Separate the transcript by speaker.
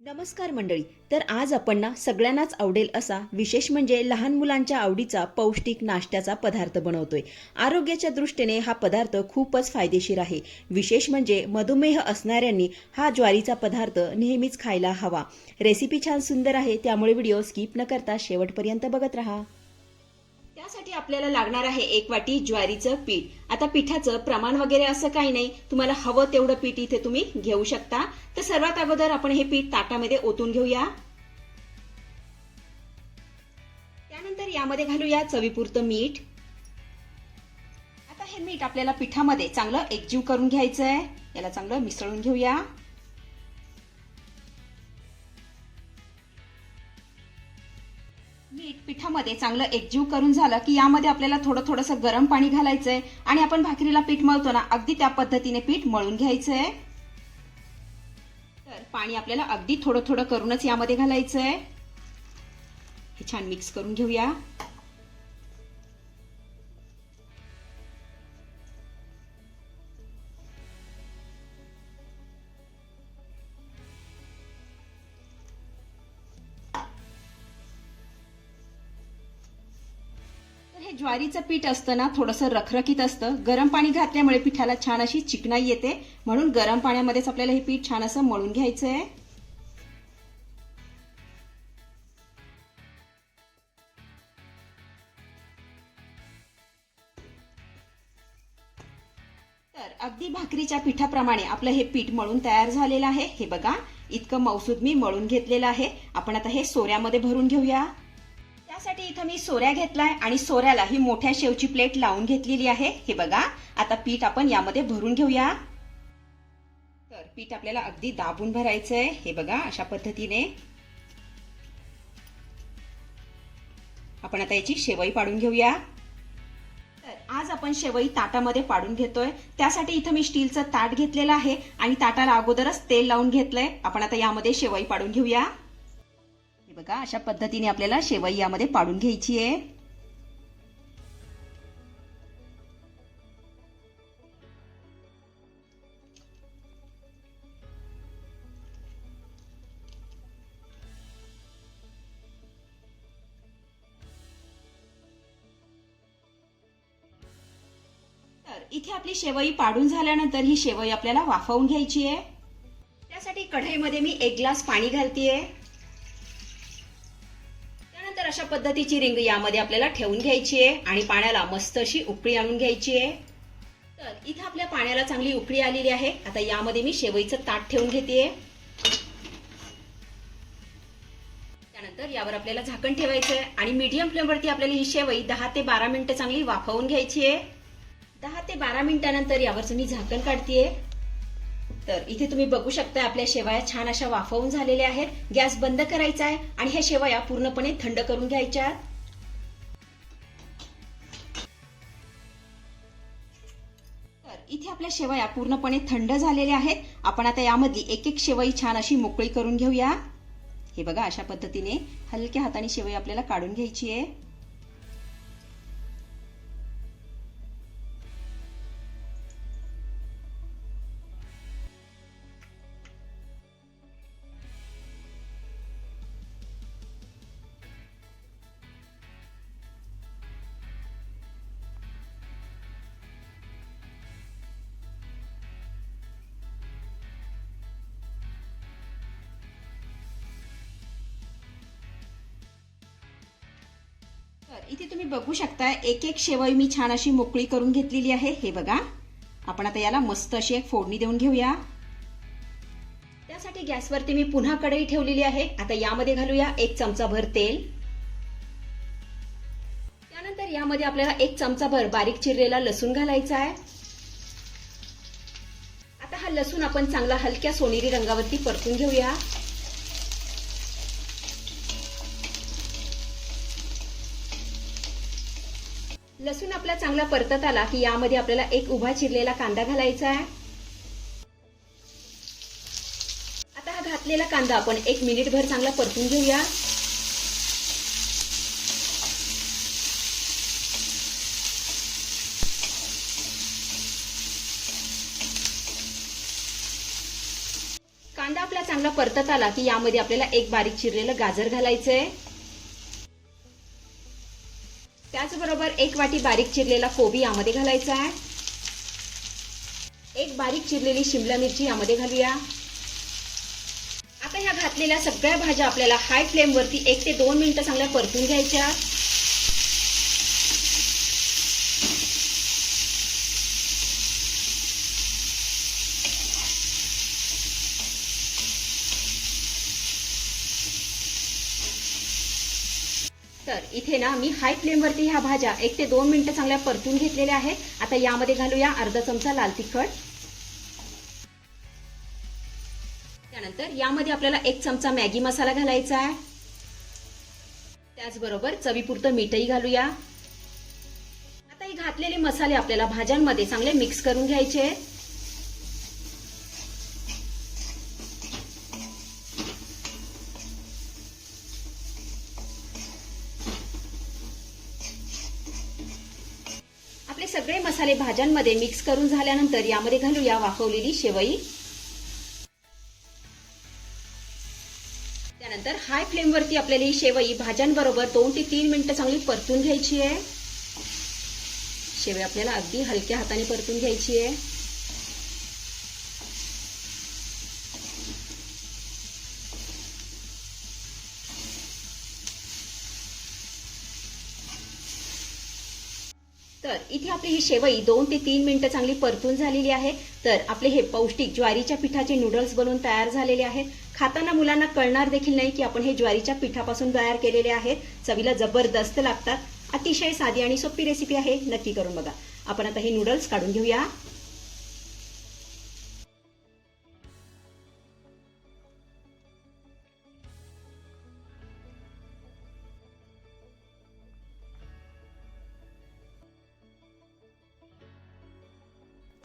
Speaker 1: नमस्कार मंडळी तर आज आपण ना सगळ्यांनाच आवडेल असा विशेष म्हणजे लहान मुलांच्या आवडीचा पौष्टिक नाश्त्याचा पदार्थ बनवतोय. आरोग्याच्या दृष्टीने हा पदार्थ खूपच फायदेशीर आहे. विशेष म्हणजे मधुमेह असणाऱ्यांनी हा ज्वारीचा पदार्थ नेहमीच खायला हवा. रेसिपी छान सुंदर आहे त्यामुळे व्हिडिओ स्किप न करता शेवटपर्यंत बघत राहा. त्यासाठी आपल्याला लागणार आहे एक वाटी ज्वारीचं पीठ. आता पिठाचं प्रमाण वगैरे असं काही नाही. तुम्हाला हवं तेवढं पीठ इथे तुम्ही घेऊ शकता. तर सर्वात अगोदर आपण हे पीठ ताटामध्ये ओतून घेऊया. त्यानंतर यामध्ये घालूया चवीपुरतं मीठ. आता हे मीठ आपल्याला पिठामध्ये चांगलं एकजीव करून घ्यायचं आहे याला चांगलं मिसळून घेऊया. मीठ पिठामध्ये चांगलं एकजीव करून झालं की यामध्ये आपल्याला थोडं थोडंसं गरम पाणी घालायचंय आणि आपण भाकरीला पीठ मळतो ना अगदी त्या पद्धतीने पीठ मळून घ्यायचंय. तर पाणी आपल्याला अगदी थोडं थोडं करूनच यामध्ये घालायचंय. हे छान मिक्स करून घेऊया. ज्वारीचं पीठ असतं ना थोडंसं रखरखीत असतं. गरम पाणी घातल्यामुळे पिठाला छान अशी चिकनाई येते. म्हणून गरम पाण्यामध्येच आपल्याला हे पीठ छान असं मळून घ्यायचं आहे तर अगदी भाकरीच्या पिठाप्रमाणे आपलं हे पीठ मळून तयार झालेलं आहे. हे बघा इतकं मौसूद मी मळून घेतलेलं आहे. आपण आता हे सोऱ्यामध्ये भरून घेऊया. त्यासाठी इथं मी सोऱ्या घेतलाय आणि सोऱ्याला ही मोठ्या शेवची प्लेट लावून घेतलेली आहे. हे बघा आता पीठ आपण यामध्ये भरून घेऊया. तर पीठ आपल्याला अगदी दाबून भरायचंय. हे बघा अशा पद्धतीने. आपण आता याची शेवई पाडून घेऊया. तर आज आपण शेवई ताटामध्ये पाडून घेतोय. त्यासाठी इथं मी स्टीलचं ताट घेतलेलं आहे आणि ताटाला अगोदरच तेल लावून घेतलंय. आपण आता यामध्ये शेवई पाडून घेऊया. का? अशा पद्धतीने आपल्याला शेवई यामध्ये पाडून घ्यायची आहे. तर इथे आपली शेवई पाडून झाल्यानंतर ही शेवई आपल्याला वाफवून घ्यायची आहे. त्यासाठी कढईमध्ये मी एक ग्लास पाणी घालतीये. त्यानंतर अशा पद्धतीची रिंग यामध्ये आपल्याला ठेवून घ्यायची आहे आणि पाण्याला मस्त अशी उकळी आणून घ्यायची आहे. तर इथं आपल्या पाण्याला चांगली उकळी आलेली आहे. आता यामध्ये मी शेवईचं ताट ठेवून घेते. त्यानंतर यावर आपल्याला झाकण ठेवायचं आहे आणि मीडियम फ्लेमवरती आपल्याला ही शेवई दहा ते बारा मिनिटं चांगली वाफवून घ्यायची आहे. दहा ते बारा मिनिटानंतर यावरचं मी झाकण काढतीये. तर इथे तुम्ही बघू शकता आपल्या शेवया छान अशा वाफवून झालेल्या आहेत. गॅस बंद करायचा आहे आणि ह्या शेवया पूर्णपणे थंड करून घ्यायच्या तर इथे आपल्या शेवया पूर्णपणे थंड झालेल्या आहेत. आपण आता यामधली एक एक शेवई छान अशी मोकळी करून घेऊया. हे बघा अशा पद्धतीने हलक्या हाताने शेवई आपल्याला काढून घ्यायची आहे. तर इथे तुम्ही बघू शकता एक एक शेवई मी छान अशी मोकळी करून घेतलेली आहे. हे बघा आपण आता याला मस्त अशी एक फोडणी देऊन घेऊया. त्यासाठी गॅसवरती मी पुन्हा कढई ठेवलेली आहे. आता यामध्ये घालूया एक चमचा भर तेल. त्यानंतर यामध्ये आपल्याला एक चमचा भर बारीक चिरलेला लसूण घालायचा आहे. आता हा लसूण आपण चांगला हलक्या सोनेरी रंगावरती परतून घेऊया. लसूण आपला चांगला परतत आला की यामध्ये आपल्याला एक उभा चिरलेला कांदा घालायचा आहे. आता हा घातलेला कांदा आपण एक मिनिट भर चांगला परतून घेऊया. कांदा आपला चांगला परतत आला की यामध्ये आपल्याला एक बारीक चिरलेलं गाजर घालायचं आहे त्याचबरोबर एक वाटी बारीक चिरलेला कोबी यामध्ये घालायचा आहे. एक बारीक चिरलेली शिमला मिरची यामध्ये घालूया. आता ह्या घातलेल्या सगळ्या भाज्या आपल्याला हाय फ्लेमवरती एक ते दोन मिनटं चांगल्या परतून घ्यायच्या. तर इथे ना मी हाय फ्लेमवरती ह्या भाज्या एक ते दोन मिनटं चांगल्या परतून घेतलेल्या आहेत. आता यामध्ये घालूया अर्धा चमचा लाल तिखट. त्यानंतर यामध्ये आपल्याला एक चमचा मॅगी मसाला घालायचा आहे. त्याचबरोबर चवीपुरतं मीठही घालूया. आता हे घातलेले मसाले आपल्याला भाज्यांमध्ये चांगले मिक्स करून घ्यायचे आहेत आपले सगळे मसाले भाज्यांमध्ये मिक्स करून झाल्यानंतर यामध्ये घालूया वाफवलेली शेवई. त्यानंतर हाय फ्लेमवरती आपल्याला ही शेवई भाज्यांबरोबर दोन ते तीन मिनिटं चांगली परतून घ्यायची आहे. शेवई आपल्याला अगदी हलक्या हाताने परतून घ्यायची आहे. तर इथे आपली ही शेवई दोन ते तीन मिनिटं चांगली परतून झालेली आहे. तर आपले हे पौष्टिक ज्वारीच्या पिठाचे नूडल्स बनवून तयार झालेले आहेत. खाताना मुलांना कळणार देखील नाही की आपण हे ज्वारीच्या पिठापासून तयार केलेले आहेत. चवीला जबरदस्त लागतात. अतिशय साधी आणि सोपी रेसिपी आहे. नक्की करून बघा. आपण आता हे नूडल्स काढून घेऊया.